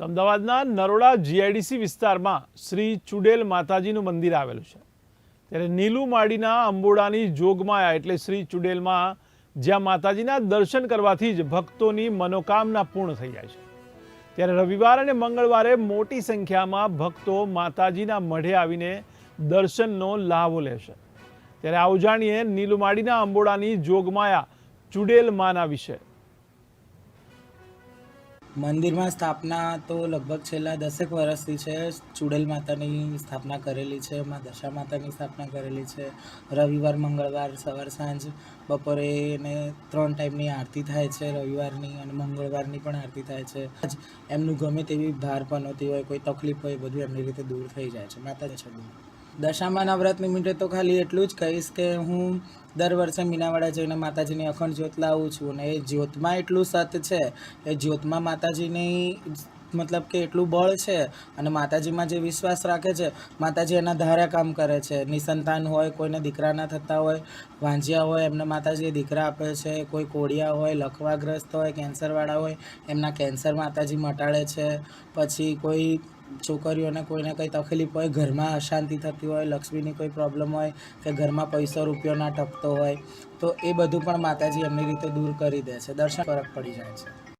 અમદાવાદના નરોડા જીઆઈડીસી વિસ્તારમાં શ્રી ચુડેલ માતાજીનું મંદિર આવેલું છે. ત્યારે નીલુમાડીના અંબોડાની જોગમાયા એટલે શ્રી ચુડેલમાં જ્યાં માતાજીના દર્શન કરવાથી જ ભક્તોની મનોકામના પૂર્ણ થઈ જાય છે. ત્યારે રવિવાર અને મંગળવારે મોટી સંખ્યામાં ભક્તો માતાજીના મઢે આવીને દર્શનનો લાભો લેશે ત્યારે આવું જાણીએ નીલુમાડીના અંબોડાની જોગમાયા ચુડેલ માના વિશે. મંદિરમાં સ્થાપના તો લગભગ છેલ્લા દસેક વર્ષથી છે. ચુડેલ માતાની સ્થાપના કરેલી છે, માં દશા માતાની સ્થાપના કરેલી છે. રવિવાર, મંગળવાર, સવાર, સાંજ, બપોરે ને ત્રણ ટાઈમની આરતી થાય છે, રવિવારની અને મંગળવારની પણ આરતી થાય છે. એમનું ગમે તેવી ભાર પનોતી હોય, કોઈ તકલીફ હોય બધું એમની રીતે દૂર થઈ જાય છે. માતાજી છે. દૂર દશામાં નવરાત નિમિત્તે તો ખાલી એટલું જ કહીશ કે હું દર વર્ષે મીનાવાડા જઈને માતાજીની અખંડ જ્યોત લાવું છું અને એ જ્યોતમાં એટલું સત છે, એ જ્યોતમાં માતાજીની મતલબ કે એટલું બળ છે અને માતાજીમાં જે વિશ્વાસ રાખે છે, માતાજી એના ધારે કામ કરે છે. નિસંતાન હોય, કોઈને દીકરા ના થતા હોય, વાંજિયા હોય, એમને માતાજી દીકરા આપે છે, કોઈ કોડિયા હોય, લખવાગ્રસ્ત હોય, કેન્સરવાળા હોય, એમના કેન્સર માતાજી મટાડે છે. પછી કોઈ છોકરીઓને કોઈને કંઈ તકલીફ હોય, ઘરમાં અશાંતિ થતી હોય, લક્ષ્મીની કોઈ પ્રોબ્લેમ હોય કે ઘરમાં પૈસો રૂપિયો ના ટકતો હોય, તો એ બધું પણ માતાજી એમની રીતે દૂર કરી દે છે. દર્શન ફરક પડી જાય છે.